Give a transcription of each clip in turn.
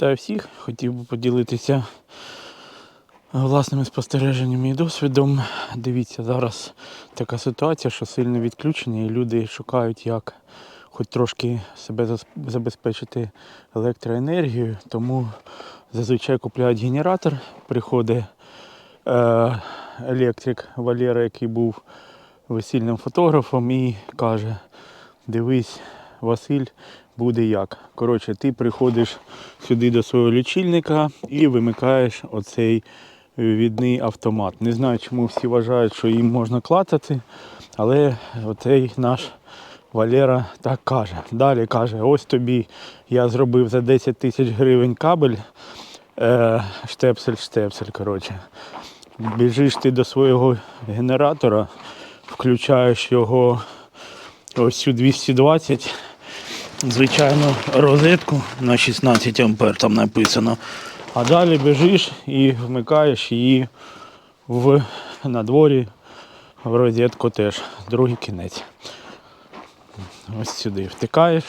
Вітаю всіх! Хотів би поділитися власними спостереженнями і досвідом. Дивіться, зараз така ситуація, що сильне відключення, і люди шукають, як хоч трошки себе забезпечити електроенергією. Тому зазвичай купляють генератор, приходить е, електрик Валера, який був весільним фотографом, і каже: дивись, Василь, буде як. Коротше, ти приходиш сюди до свого лічильника і вимикаєш оцей відний автомат. Не знаю, чому всі вважають, що їм можна клацати, але оцей наш Валера так каже. Далі каже, ось тобі я зробив за 10 тисяч гривень кабель. Е, штепсель, штепсель, коротше. Біжиш ти до свого генератора, включаєш його ось цю 220, звичайно, розетку на 16 ампер там написано. А далі біжиш і вмикаєш її в, на дворі в розетку теж, другий кінець. Ось сюди втикаєш,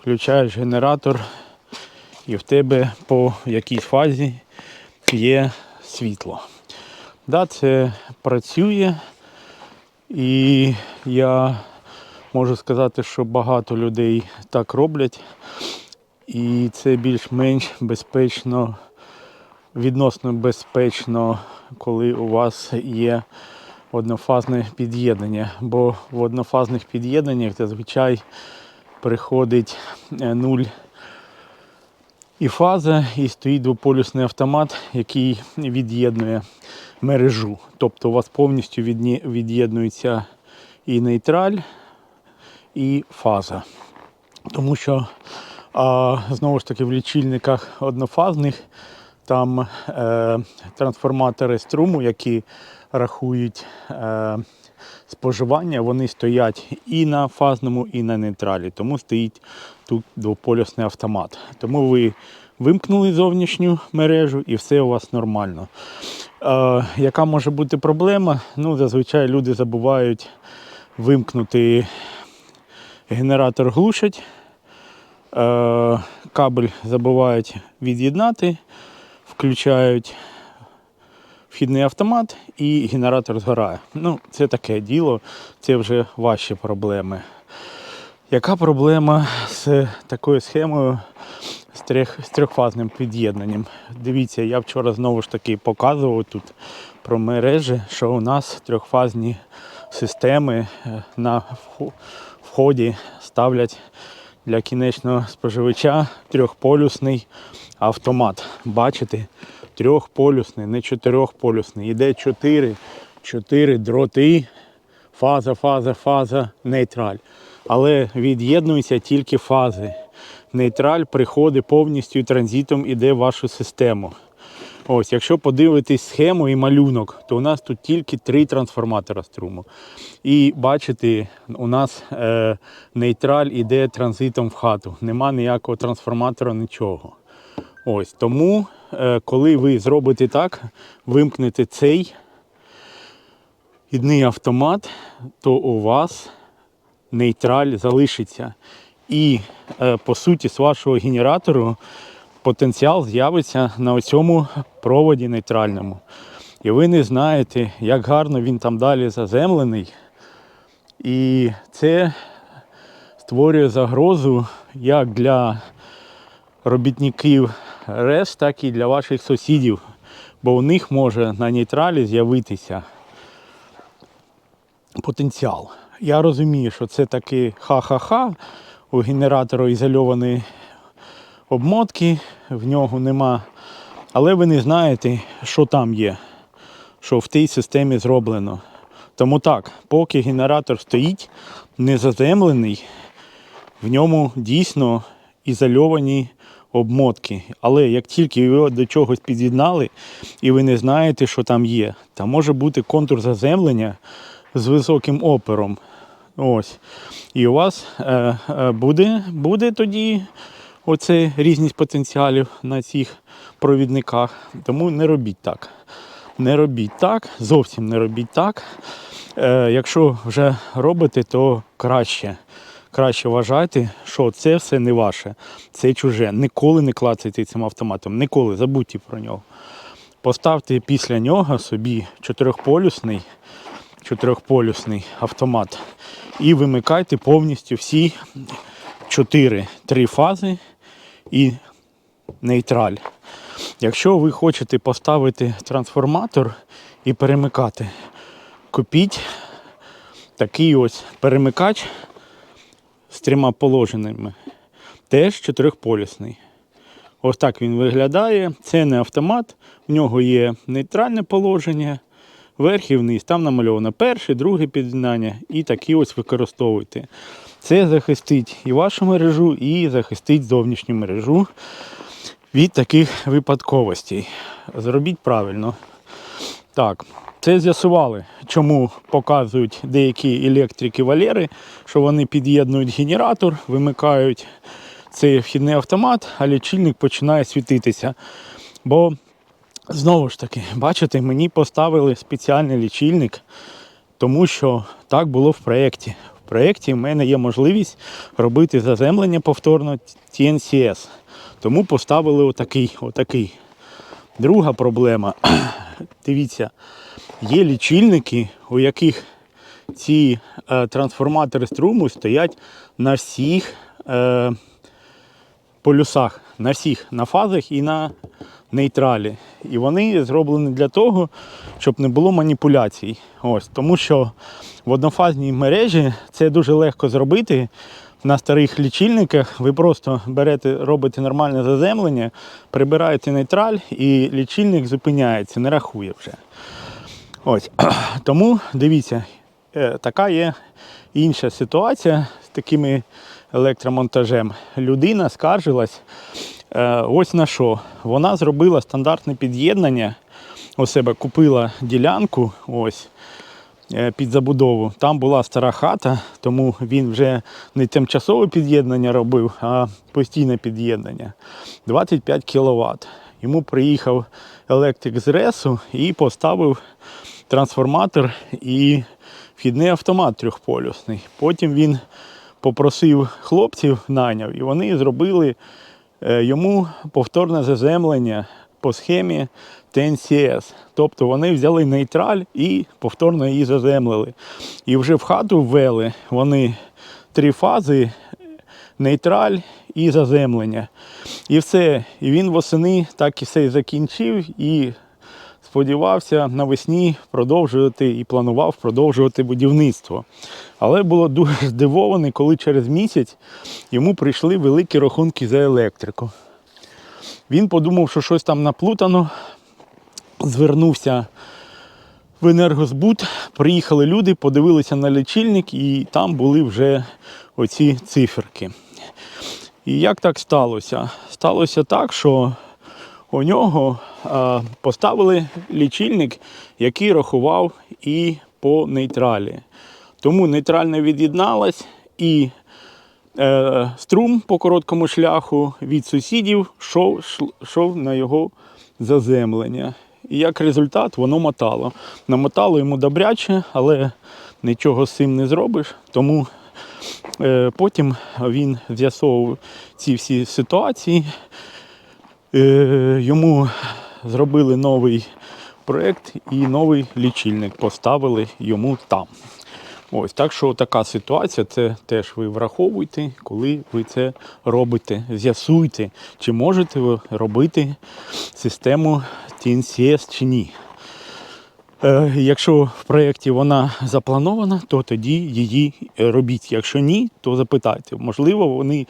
включаєш генератор і в тебе по якійсь фазі є світло. Да, це працює. І я можу сказати, що багато людей так роблять. І це більш-менш безпечно, відносно безпечно, коли у вас є однофазне під'єднання. Бо в однофазних під'єднаннях зазвичай приходить е, нуль і фаза, і стоїть двополюсний автомат, який від'єднує мережу. Тобто у вас повністю від'єднується і нейтраль, і фаза. Тому що а, знову ж таки в лічильниках однофазних там е, трансформатори струму, які рахують е, споживання, вони стоять і на фазному, і на нейтралі. Тому стоїть тут двополюсний автомат. Тому ви вимкнули зовнішню мережу і все у вас нормально. Е, яка може бути проблема? Ну, зазвичай люди забувають вимкнути генератор глушать, е, кабель забувають від'єднати, включають вхідний автомат і генератор згорає. Ну, це таке діло, це вже ваші проблеми. Яка проблема з такою схемою з, трьох, з трьохфазним під'єднанням? Дивіться, я вчора знову ж таки показував тут про мережі, що у нас трьохфазні системи е, на вході ставлять для кінечного споживача трьохполюсний автомат. Бачите? Трьохполюсний, не чотирьохполюсний. Іде чотири, чотири дроти, фаза, фаза, фаза, нейтраль. Але від'єднуються тільки фази. Нейтраль приходить повністю і транзитом іде в вашу систему. Ось, якщо подивитись схему і малюнок, то у нас тут тільки три трансформатора струму. І бачите, у нас е, нейтраль іде транзитом в хату. Нема ніякого трансформатора, нічого. Ось тому, е, коли ви зробите так, вимкнете цей ідний автомат, то у вас нейтраль залишиться. І е, по суті, з вашого генератору потенціал з'явиться на цьому проводі нейтральному. І ви не знаєте, як гарно він там далі заземлений. І це створює загрозу як для робітників РЕС, так і для ваших сусідів. Бо у них може на нейтралі з'явитися потенціал. Я розумію, що це таки ха-ха-ха. У генератора ізольовані обмотки, в нього нема. Але ви не знаєте, що там є, що в тій системі зроблено. Тому так, поки генератор стоїть незаземлений, в ньому дійсно ізольовані обмотки. Але як тільки його до чогось під'єднали, і ви не знаєте, що там є, там може бути контур заземлення з високим опером. Ось. І у вас е, е, буде, буде тоді оце різність потенціалів на цих провідниках. Тому не робіть так. Не робіть так, зовсім не робіть так. Е, якщо вже робите, то краще. краще вважайте, що це все не ваше, це чуже. Ніколи не клацайте цим автоматом, ніколи забудьте про нього. Поставте після нього собі чотирьохполюсний, чотирьохполюсний автомат і вимикайте повністю всі чотири три фази і нейтраль. Якщо ви хочете поставити трансформатор і перемикати, купіть такий ось перемикач з трьома положеннями. Теж чотирьохполюсний. Ось так він виглядає. Це не автомат, в нього є нейтральне положення, верх і вниз. Там намальовано перше, друге під'єднання і такі ось використовуйте. Це захистить і вашу мережу, і захистить зовнішню мережу від таких випадковостей. Зробіть правильно. Так, це з'ясували, чому показують деякі електрики Валери, що вони під'єднують генератор, вимикають цей вхідний автомат, а лічильник починає світитися. Бо знову ж таки, бачите, мені поставили спеціальний лічильник, тому що так було в проєкті. Проєкті в мене є можливість робити заземлення повторно TNCS. Тому поставили отакий. отакий. Друга проблема. Дивіться, є лічильники, у яких ці е, трансформатори струму стоять на всіх е, полюсах, на всіх на фазах і на нейтралі. І вони зроблені для того, щоб не було маніпуляцій. Ось, тому що в однофазній мережі це дуже легко зробити. На старих лічильниках ви просто берете, робите нормальне заземлення, прибираєте нейтраль і лічильник зупиняється, не рахує вже. Ось. Тому дивіться, е, така є інша ситуація з такими електромонтажем. Людина скаржилась ось на що. Вона зробила стандартне під'єднання. У себе купила ділянку ось е, під забудову. Там була стара хата, тому він вже не тимчасове під'єднання робив, а постійне під'єднання. 25 кВт. Йому приїхав електрик з ресу і поставив трансформатор і вхідний автомат трьохполюсний. Потім він попросив хлопців, наняв, і вони зробили е, йому повторне заземлення по схемі TNCS. Тобто вони взяли нейтраль і повторно її заземлили. І вже в хату ввели вони три фази нейтраль і заземлення. І все. І він восени так і все і закінчив і сподівався навесні продовжувати і планував продовжувати будівництво. Але було дуже здивований, коли через місяць йому прийшли великі рахунки за електрику. Він подумав, що щось там наплутано, звернувся в енергозбут, приїхали люди, подивилися на лічильник, і там були вже оці циферки. І як так сталося? Сталося так, що у нього поставили лічильник, який рахував і по нейтралі. Тому нейтраль не від'єдналась і е, струм по короткому шляху від сусідів йшов, йшов на його заземлення. І як результат воно мотало. Намотало йому добряче, але нічого з цим не зробиш. Тому е, потім він з'ясовував ці всі ситуації. Е, йому зробили новий проєкт і новий лічильник поставили йому там. Ось так що така ситуація, це теж ви враховуйте, коли ви це робите. З'ясуйте, чи можете ви робити систему TNCS чи ні. Е, Якщо в проєкті вона запланована, то тоді її робіть. Якщо ні, то запитайте. Можливо, вони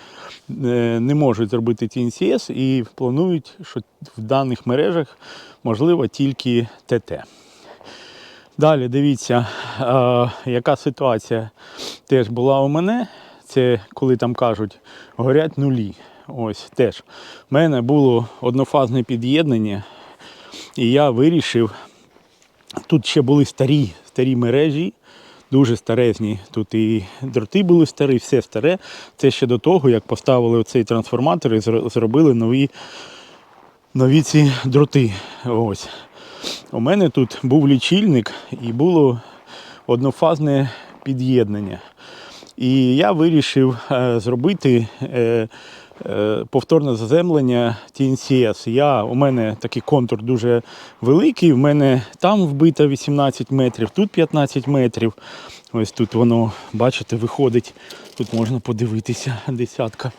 е, не можуть зробити TNCS і планують, що в даних мережах можливо тільки ТТ. Далі дивіться, е, яка ситуація теж була у мене. Це коли там кажуть, горять нулі. Ось теж. У мене було однофазне під'єднання, і я вирішив. Тут ще були старі старі мережі, дуже старезні. Тут і дроти були старі, все старе. Це ще до того, як поставили оцей трансформатор і зробили нові, нові ці дроти. Ось. У мене тут був лічильник і було однофазне під'єднання. І я вирішив е, зробити е, повторне заземлення TNCS. Я, у мене такий контур дуже великий. У мене там вбито 18 метрів, тут 15 метрів. Ось тут воно, бачите, виходить. Тут можна подивитися десятка.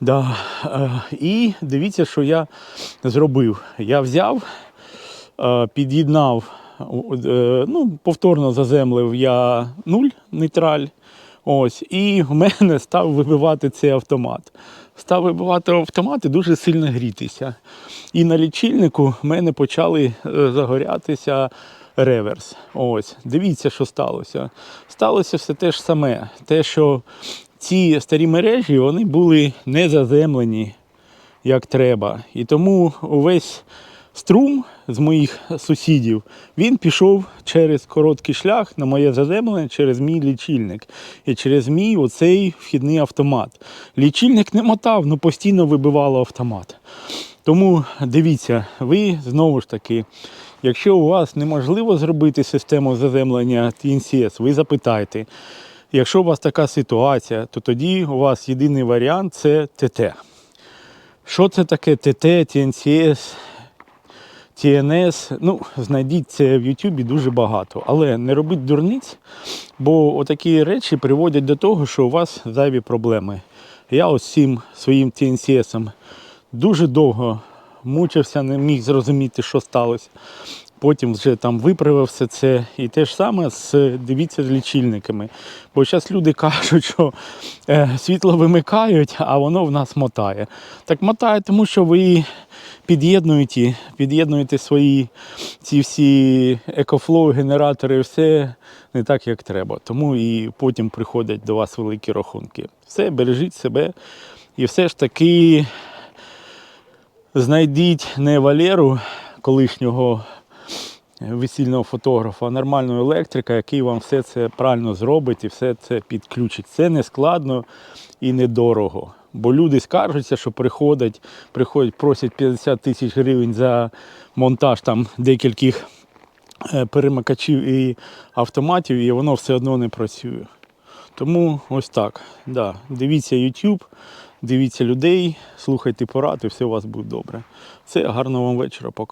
Да. е, І дивіться, що я зробив. Я взяв, е, під'єднав, е, ну, повторно заземлив я нуль нейтраль. Ось, і в мене став вибивати цей автомат. Став вибивати автомат і дуже сильно грітися. І на лічильнику в мене почали е, загорятися реверс. Ось, дивіться, що сталося. Сталося все те ж саме. Те, що ці старі мережі вони були не заземлені як треба. І тому увесь струм з моїх сусідів він пішов через короткий шлях на моє заземлення через мій лічильник і через мій оцей вхідний автомат. Лічильник не мотав, але постійно вибивало автомат. Тому дивіться, ви знову ж таки, якщо у вас неможливо зробити систему заземлення TNCS, ви запитайте. Якщо у вас така ситуація, то тоді у вас єдиний варіант це ТТ. Що це таке ТТ, TNCS, TNS? Ну, знайдіть це в Ютубі дуже багато. Але не робіть дурниць, бо отакі речі приводять до того, що у вас зайві проблеми. Я ось цим своїм TNCS дуже довго мучився, не міг зрозуміти, що сталося. Потім вже там виправив все це. І те ж саме з дивіться з лічильниками. Бо зараз люди кажуть, що е, світло вимикають, а воно в нас мотає. Так мотає, тому що ви під'єднуєте, під'єднуєте свої ці всі екофлоу, генератори, все не так, як треба. Тому і потім приходять до вас великі рахунки. Все, бережіть себе. І все ж таки знайдіть не Валеру, колишнього весільного фотографа, а нормального електрика, який вам все це правильно зробить і все це підключить. Це не складно і недорого. Бо люди скаржаться, що приходять, приходять, просять 50 тисяч гривень за монтаж там декількох е, перемикачів і автоматів, і воно все одно не працює. Тому ось так. Да. Дивіться YouTube, дивіться людей, слухайте порад, і все у вас буде добре. Все, гарного вам вечора, пока.